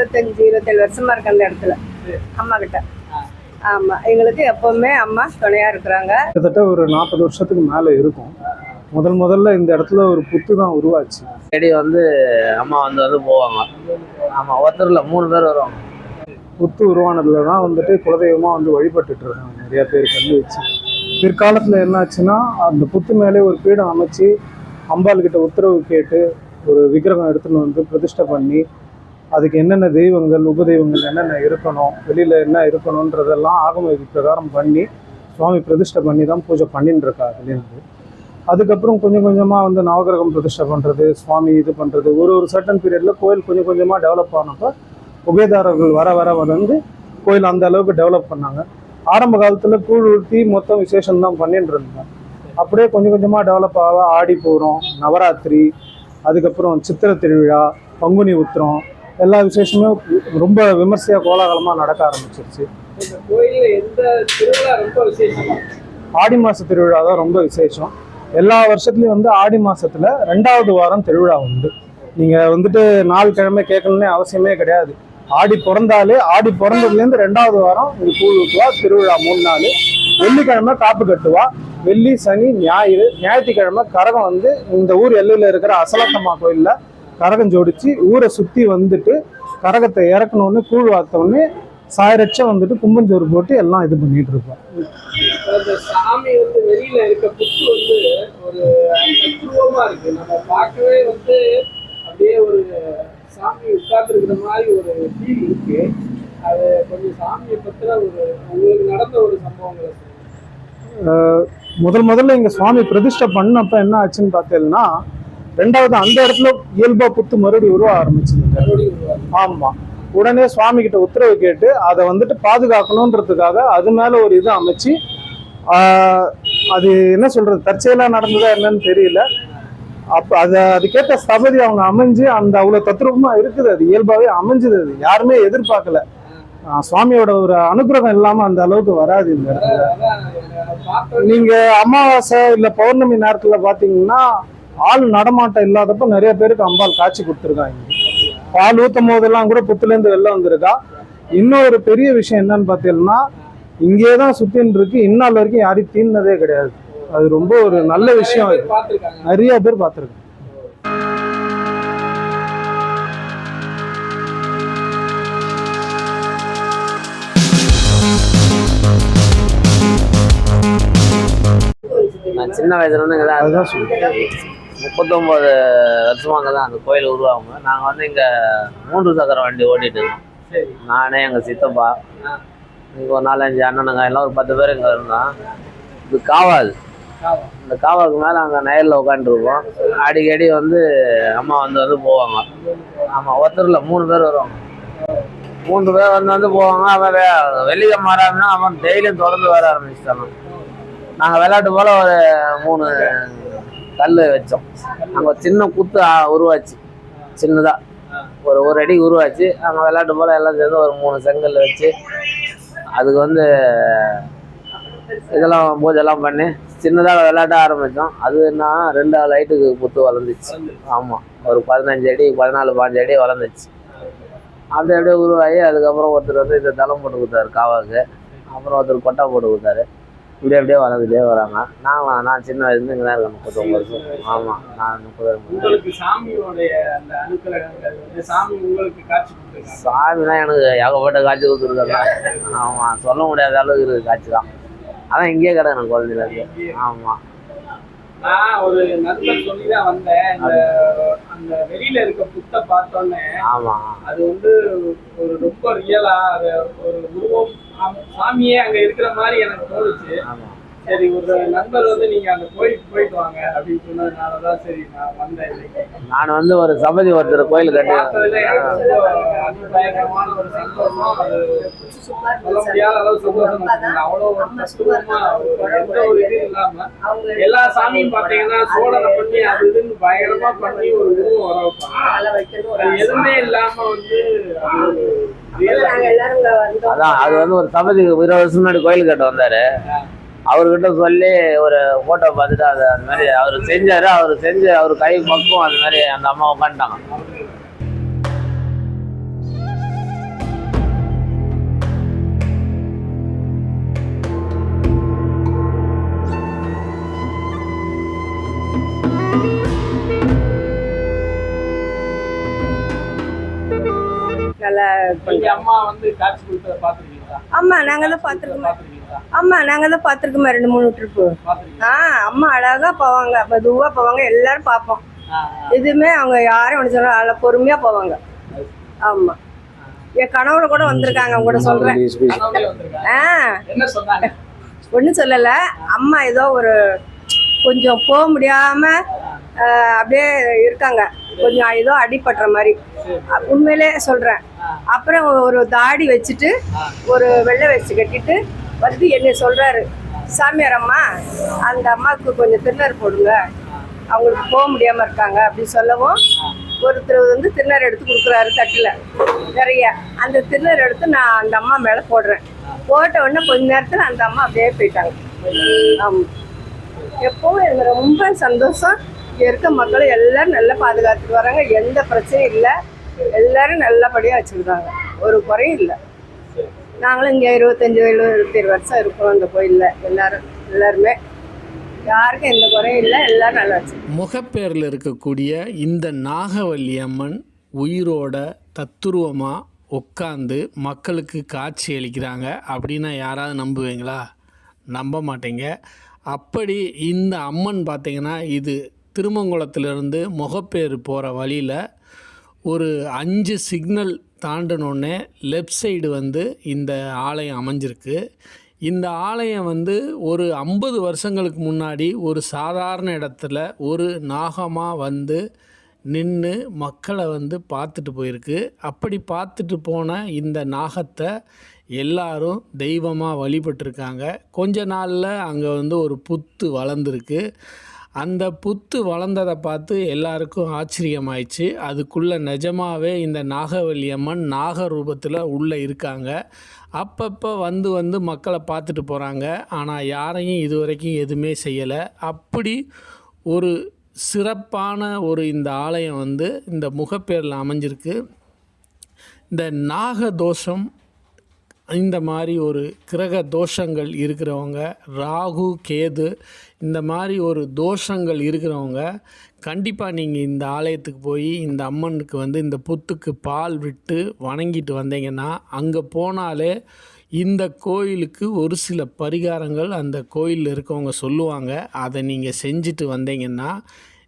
இருபத்தஞ்சு இருபத்தேழு வருஷமா இருக்கு அந்த இடத்துல. அம்மா கிட்ட. ஆமா. எங்களுக்கு எப்பவுமே அம்மா துணையா இருக்கிறாங்க. கிட்டத்தட்ட ஒரு நாற்பது வருஷத்துக்கு மேலே இருக்கும். முதல் முதல்ல இந்த இடத்துல ஒரு புத்து தான் உருவாச்சு. செடி வந்து அம்மா வந்து வந்து போவாங்க. ஆமா ஒருத்தர் இல்ல மூணு பேர் வருவாங்க. புத்து உருவானதுல தான் வந்துட்டு குலதெய்வமாக வந்து வழிபட்டுட்டு இருக்காங்க. நிறைய பேர் கல்வி வச்சு. பிற்காலத்தில் என்னாச்சுன்னா அந்த புத்து மேலே ஒரு பீடம் அமைச்சு அம்பாள் கிட்ட உத்தரவு கேட்டு ஒரு விக்கிரகம் எடுத்துன்னு வந்து பிரதிஷ்டை பண்ணி அதுக்கு என்னென்ன தெய்வங்கள் உபதெய்வங்கள் என்னென்ன இருக்கணும் வெளியில் என்ன இருக்கணுன்றதெல்லாம் ஆகம பிரகாரம் பண்ணி சுவாமி பிரதிஷ்டை பண்ணி தான் பூஜை பண்ணின்னு இருக்கா அதுலேருந்து அதுக்கப்புறம் கொஞ்சம் கொஞ்சமாக வந்து நவகிரகம் பிரதிஷ்டை பண்ணுறது சுவாமி இது பண்ணுறது ஒரு ஒரு சர்டன் பீரியடில் கோயில் கொஞ்சம் கொஞ்சமாக டெவலப் ஆனப்போ உபயதாரர்கள் வர வர வந்து கோயில் அந்த அளவுக்கு டெவலப் பண்ணாங்க. ஆரம்ப காலத்தில் கூழ் ஊற்றி மொத்தம் விசேஷம் தான் பண்ணிட்டு இருந்தாங்க அப்படியே கொஞ்சம் கொஞ்சமாக டெவலப் ஆக ஆடி போகிறோம் நவராத்திரி அதுக்கப்புறம் சித்திரை திருவிழா பங்குனி உத்திரம் எல்லா விசேஷமே ரொம்ப விமர்சையாக கோலாகலமாக நடக்க ஆரம்பிச்சிருச்சு. ஆடி மாத திருவிழா தான் ரொம்ப விசேஷம். எல்லா வருஷத்துலையும் வந்து ஆடி மாசத்துல ரெண்டாவது வாரம் திருவிழா உண்டு. நீங்கள் வந்துட்டு நாள் கிழமை கேட்கணும்னே அவசியமே கிடையாது. ஆடி பிறந்தாலே ஆடி பிறந்ததுலேருந்து ரெண்டாவது வாரம் இங்கே கூழ் ஊற்றுவா திருவிழா மூணு நாள். வெள்ளிக்கிழமை காப்பு கட்டுவா. வெள்ளி சனி ஞாயிறு ஞாயிற்றுக்கிழமை கரகம் வந்து இந்த ஊர் எல்லையில் இருக்கிற அசலத்தம்மா கோயிலில் கரகம் ஜோடிச்சு ஊரை சுற்றி வந்துட்டு கரகத்தை இறக்கணுன்னு கூழ் வார்த்தோடனே சாயரட்சம் வந்துட்டு கும்பஞ்சோறு போட்டு எல்லாம் இது பண்ணிட்டு இருப்போம். சாமி வந்து வெளியில இருக்க புத்து வந்து ஒரு தத்துவமா இருக்கு. நம்ம பார்க்கவே வந்து அப்படியே ஒரு சாமி உட்கார்ந்துருக்கிற மாதிரி ஒரு ஃபீல் இருக்கு. அது கொஞ்சம் சாமியை பத்தின ஒரு உங்களுக்கு நடந்த ஒரு சம்பவங்களை. முதல் முதல்ல இங்க சுவாமி பிரதிஷ்டை பண்ணப்ப என்ன ஆச்சுன்னு பார்த்தீங்கன்னா ரெண்டாவது அந்த இடத்துல இயல்பா புத்து மறுபடியும் உருவ ஆரம்பிச்சுது மறுபடியும் ஆமா. உடனே சுவாமி கிட்ட உத்தரவு கேட்டு அதை வந்துட்டு பாதுகாக்கணுன்றதுக்காக அது மேல ஒரு இது அமைச்சு அது என்ன சொல்றது தற்செயலா நடந்ததா என்னன்னு தெரியல. அப்ப அத அதுக்கேற்ற சபதி அவங்க அமைஞ்சு அந்த அவ்வளவு தத்ரூபமா இருக்குது. அது இயல்பாவே அமைஞ்சது. அது யாருமே எதிர்பார்க்கல. சுவாமியோட ஒரு அனுகிரகம் இல்லாம அந்த அளவுக்கு வராது இந்த நீங்க அமாவாசை இல்ல பௌர்ணமி நேரத்துல பாத்தீங்கன்னா ஆள் நடமாட்டம் இல்லாதப்ப நிறைய பேருக்கு அம்பாள் காட்சி கொடுத்துருக்காங்க. பால் ஊத்தும் போதெல்லாம் கூட புத்துல இருந்து வெளில வந்திருக்கா. இன்னொரு பெரிய விஷயம் என்னன்னு பாத்தீங்கன்னா இங்கே தான் சுத்தின்னு இருக்கு. இந்நாள் வரைக்கும் யாரையும் தீர்ந்ததே கிடையாது. அது ரொம்ப ஒரு நல்ல விஷயம் பார்த்துருக்காங்க நிறைய பேர் பார்த்துருக்கேன் நான் சின்ன வயசுல இருந்து அதுதான் சொல்லுவேன் முப்பத்தொம்போது வருஷமா அங்கே தான் அந்த கோயில் உருவாகுங்க நாங்கள் வந்து இங்கே மூன்று சக்கர வண்டி ஓட்டிட்டு இருக்கோம் சரி. நானே எங்கள் சித்தப்பா இங்கே ஒரு நாலஞ்சு அண்ணனுங்க எல்லாம் ஒரு பத்து பேர் இங்கே இருந்தோம். இது காவாது ஆமா. இந்த காவாக்கு மேலே அங்கே நயலில் உட்காந்துருப்போம் அடிக்கடி வந்து அம்மா வந்து வந்து போவாங்க. ஆமாம் ஒருத்தர் இல்லை மூணு பேர் வருவாங்க. மூணு பேர் வந்து வந்து போவாங்க. அவன் வெ- வெள்ளிக்கிழமை வராதுன்னா அவன் டெய்லியும் தொடர்ந்து வர ஆரம்பிச்சிட்டாங்க நாங்கள் விளையாட்டு போல் ஒரு மூணு கல் வச்சோம். அங்கே சின்ன குத்து உருவாச்சு. சின்னதாக ஒரு ஒரு அடி உருவாச்சு. அங்கே விளையாட்டு போல் எல்லாம் சேர்ந்து ஒரு மூணு செங்கல் வச்சு அதுக்கு வந்து இதெல்லாம் பூஜைலாம் பண்ணி சின்னதாக விளையாட ஆரம்பித்தோம் அது என்ன ரெண்டு லைட்டுக்கு ஹைட்டுக்கு புத்து வளர்ந்துச்சு. ஆமாம் ஒரு பதினஞ்சு அடி பதினாலு பாஞ்சு அடி வளர்ந்துச்சு. அப்படி அப்படியே உருவாகி அதுக்கப்புறம் ஒருத்தர் வந்து இந்த தளம் போட்டு கொடுத்தாரு காவாக்கு. அப்புறம் ஒருத்தர் கொட்டா போட்டு கொடுத்தாரு. இப்படி அப்படியே வளர்ந்துட்டே வராங்க. நான் நான் சின்ன வயசுல இங்கே தான் இருக்கேன் முப்பத்தொம்பது வருஷம். ஆமாம் நான் முப்பது உங்களுக்கு சாமியோடைய அந்த அனுக்கிரகங்கள் வந்து சாமி உங்களுக்கு காட்சி சாமிலாம் எனக்கு ஏகப்பட்ட காட்சி கொடுத்துருக்காங்க. ஆமாம் சொல்ல முடியாத அளவுக்கு இருக்குது காட்சி தான். அதான் இங்கேயே கிடக்கணும் குழந்தையில இருந்து. ஆமாம் நான் ஒரு நண்பர் சொல்லி தான் வந்தேன் அந்த வெளியில இருக்க புத்தை பார்த்தோன்னே ஆமாம் அது வந்து ஒரு ரொம்ப ரியலா ஒரு உருவம் ஆம், சாமியே அங்க இருக்கிற மாதிரி எனக்கு தோணுச்சு. சரி ஒரு நண்பர் வந்து நீங்க அந்த கோயிலுக்கு போயிட்டு வாங்க அப்படின்னு சொன்னதுனாலதான் சரி நான் வந்தேன் இன்னைக்கு. நான் வந்து ஒரு சபதி ஒருத்தர் கோயில் கட்டி ஒரு சந்தோஷம். அது சொல்ல முடியாத அளவு சந்தோஷம் இருக்குங்க. அவ்வளவு ஒரு தத்துவமா ஒரு எந்த ஒரு இது இல்லாம எல்லா சாமியும் பாத்தீங்கன்னா சோழனை பண்ணி அது இதுன்னு பயங்கரமா பண்ணி ஒரு உருவம் வர வைப்பாங்க. எதுவுமே இல்லாம வந்து அதான் அது வந்து ஒரு சபதி இருபது வருஷம் முன்னாடி கோயில் கட்ட வந்தாரு. அவர்கிட்ட சொல்லி ஒரு ஃபோட்டோ பார்த்துட்டு அது அந்த மாதிரி அவர் செஞ்சார் அவர் செஞ்சு அவர் கை பக்கம் அந்த மாதிரி அந்த அம்மா உட்காந்துட்டாங்க. நல்லா அம்மா வந்து டாக்ஸ் கொடுத்தத பாத்துருக்கீங்களா ஆமா நாங்க தான் பாத்துருக்கோம் ஆமா நாங்க தான் பாத்துருக்கோமே ரெண்டு மூணு ட்ரிப்பு ஆ அம்மா அழகா போவாங்க. மெதுவா போவாங்க. எல்லாரும் பார்ப்போம். எதுவுமே அவங்க யாரும் ஒன்று சொன்னா அதில் பொறுமையா போவாங்க. ஆமா. என் கனவுல கூட வந்திருக்காங்க அவங்க கூட சொல்றேன். ஆ. என்ன சொன்னாங்க? ஒன்றும் சொல்லலை. அம்மா ஏதோ ஒரு கொஞ்சம் போக முடியாம அப்படியே இருக்காங்க. கொஞ்சம் ஏதோ அடிபட்டுற மாதிரி. உண்மையிலே சொல்றேன். அப்புறம் ஒரு தாடி வச்சுட்டு ஒரு வெள்ளை வச்சு கட்டிட்டு வந்து என்னை சொல்கிறாரு சாமியார் அம்மா அந்த அம்மாவுக்கு கொஞ்சம் திருநர் போடுங்க. அவங்களுக்கு போக முடியாமல் இருக்காங்க அப்படின்னு சொல்லவும் ஒருத்தர் வந்து திருநர் எடுத்து கொடுக்குறாரு தட்டில். நிறைய. அந்த திருநர் எடுத்து நான் அந்த அம்மா மேலே போடுறேன். போட்ட உடனே கொஞ்ச நேரத்தில் அந்த அம்மா அப்படியே போயிட்டாங்க. ஆமா. எப்பவும் எனக்கு ரொம்ப சந்தோஷம். இருக்க மக்கள் எல்லாரும் நல்லா பாதுகாத்துட்டு வராங்க. எந்த பிரச்சனையும் இல்லை. எல்லாரும் நல்லபடியாக வச்சுருக்காங்க. ஒரு குறையும் இல்லை. நாங்களும் இங்கே இருபத்தஞ்சி இருபத்தேழு வருஷம் இருக்கோம் அந்த கோயிலில். எல்லாரும் எல்லாருமே. யாருக்கும் எந்த குறையும் இல்லை. எல்லாரும் நல்லா முகப்பேரில் இருக்கக்கூடிய இந்த நாகவல்லி அம்மன் உயிரோட தத்துருவமாக உட்காந்து மக்களுக்கு காட்சி அளிக்கிறாங்க அப்படின்னா யாராவது நம்புவீங்களா? நம்ப மாட்டீங்க. அப்படி இந்த அம்மன் பார்த்திங்கன்னா இது திருமங்குளத்திலிருந்து முகப்பேர் போகிற வழியில் ஒரு அஞ்சு சிக்னல் தாண்டினோடனே லெஃப்ட் சைடு வந்து இந்த ஆலயம் அமைஞ்சிருக்கு. இந்த ஆலயம் வந்து ஒரு ஐம்பது வருஷங்களுக்கு முன்னாடி ஒரு சாதாரண இடத்துல ஒரு நாகமாக வந்து நின்று மக்களை வந்து பார்த்துட்டு போயிருக்கு. அப்படி பார்த்துட்டு போன இந்த நாகத்தை எல்லாரும் தெய்வமாக வழிபட்டிருக்காங்க. கொஞ்ச நாளில் அங்கே வந்து ஒரு புத்து வளர்ந்துருக்கு. அந்த புத்து வளர்ந்ததை பார்த்து எல்லாருக்கும் ஆச்சரியமாயிடுச்சு. அதுக்குள்ளே நிஜமாகவே இந்த நாகவல்லி அம்மன் நாக ரூபத்தில் உள்ளே இருக்காங்க. அப்பப்போ வந்து வந்து மக்களை பார்த்துட்டு போகிறாங்க ஆனால் யாரையும் இது வரைக்கும் எதுவுமே செய்யலை. அப்படி ஒரு சிறப்பான ஒரு இந்த ஆலயம் வந்து இந்த முகப்பேரில் அமைஞ்சிருக்கு. இந்த நாக தோஷம் இந்த மாதிரி ஒரு கிரக தோஷங்கள் இருக்கிறவங்க ராகு கேது இந்த மாதிரி ஒரு தோஷங்கள் இருக்கிறவங்க கண்டிப்பாக நீங்கள் இந்த ஆலயத்துக்கு போய் இந்த அம்மனுக்கு வந்து இந்த புத்துக்கு பால் விட்டு வணங்கிட்டு வந்தீங்கன்னா அங்கே போனாலே இந்த கோயிலுக்கு ஒரு சில பரிகாரங்கள் அந்த கோயிலில் இருக்கவங்க சொல்லுவாங்க. அதை நீங்கள் செஞ்சுட்டு வந்தீங்கன்னா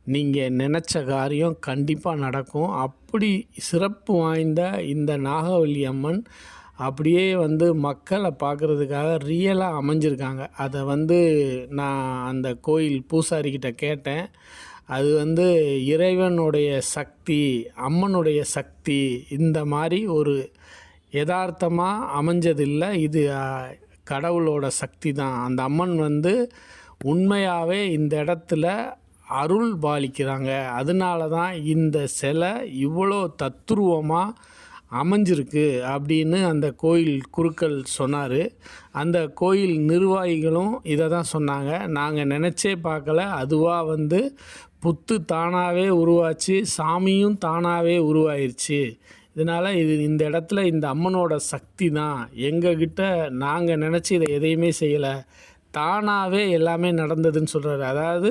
நீங்கள் நினச்ச காரியம் கண்டிப்பாக நடக்கும். அப்படி சிறப்பு வாய்ந்த இந்த நாகவல்லி அம்மன் அப்படியே வந்து மக்களை பார்க்குறதுக்காக ரியலாக அமைஞ்சிருக்காங்க. அதை வந்து நான் அந்த கோயில் பூசாரிக்கிட்ட கேட்டேன். அது வந்து இறைவனுடைய சக்தி அம்மனுடைய சக்தி இந்த மாதிரி ஒரு யதார்த்தமாக அமைஞ்சதில்லை. இது கடவுளோட சக்தி தான். அந்த அம்மன் வந்து உண்மையாகவே இந்த இடத்துல அருள் பாலிக்கிறாங்க. அதனால தான் இந்த சிலை இவ்வளோ தத்துருவமாக அமைஞ்சிருக்கு அப்படின்னு அந்த கோயில் குருக்கள் சொன்னார். அந்த கோயில் நிர்வாகிகளும் இதை தான் சொன்னாங்க. நாங்கள் நினச்சே பார்க்கல. அதுவாக வந்து புத்து தானாகவே உருவாச்சு சாமியும் தானாகவே உருவாயிருச்சு. இதனால் இது இந்த இடத்துல இந்த அம்மனோட சக்தி தான். எங்ககிட்ட நாங்கள் நினச்சி இதை எதையுமே செய்யலை. தானாகவே எல்லாமே நடந்ததுன்னு சொல்கிறாரு அதாவது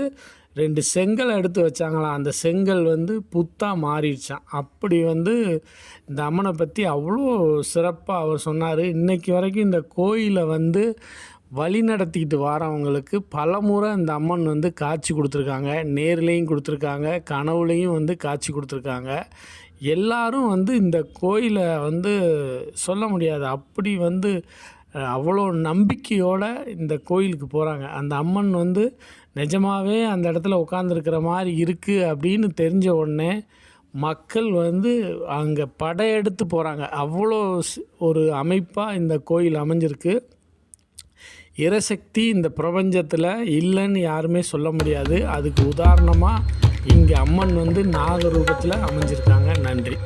ரெண்டு செங்கல் எடுத்து வச்சாங்களாம் அந்த செங்கல் வந்து புத்தாக மாறிடுச்சான் அப்படி வந்து இந்த அம்மனை பற்றி அவ்வளோ சிறப்பாக அவர் சொன்னார். இன்றைக்கி வரைக்கும் இந்த கோயிலை வந்து வழி நடத்திக்கிட்டு வரவங்களுக்கு பலமுறை இந்த அம்மன் வந்து காட்சி கொடுத்துருக்காங்க. நேர்லேயும் கொடுத்துருக்காங்க கனவுலையும் வந்து காட்சி கொடுத்துருக்காங்க. எல்லாரும் வந்து இந்த கோயிலை வந்து சொல்ல முடியாது. அப்படி வந்து அவ்வளோ நம்பிக்கையோடு இந்த கோயிலுக்கு போகிறாங்க அந்த அம்மன் வந்து நிஜமாகவே அந்த இடத்துல உட்காந்துருக்கிற மாதிரி இருக்குது அப்படின்னு தெரிஞ்ச உடனே மக்கள் வந்து அங்கே படையெடுத்து போகிறாங்க அவ்வளோ ஒரு அமைப்பாக இந்த கோயில் அமைஞ்சிருக்கு. இறசக்தி இந்த பிரபஞ்சத்தில் இல்லைன்னு யாருமே சொல்ல முடியாது. அதுக்கு உதாரணமாக இங்கே அம்மன் வந்து நாகரூபத்தில் அமைஞ்சிருக்காங்க. நன்றி.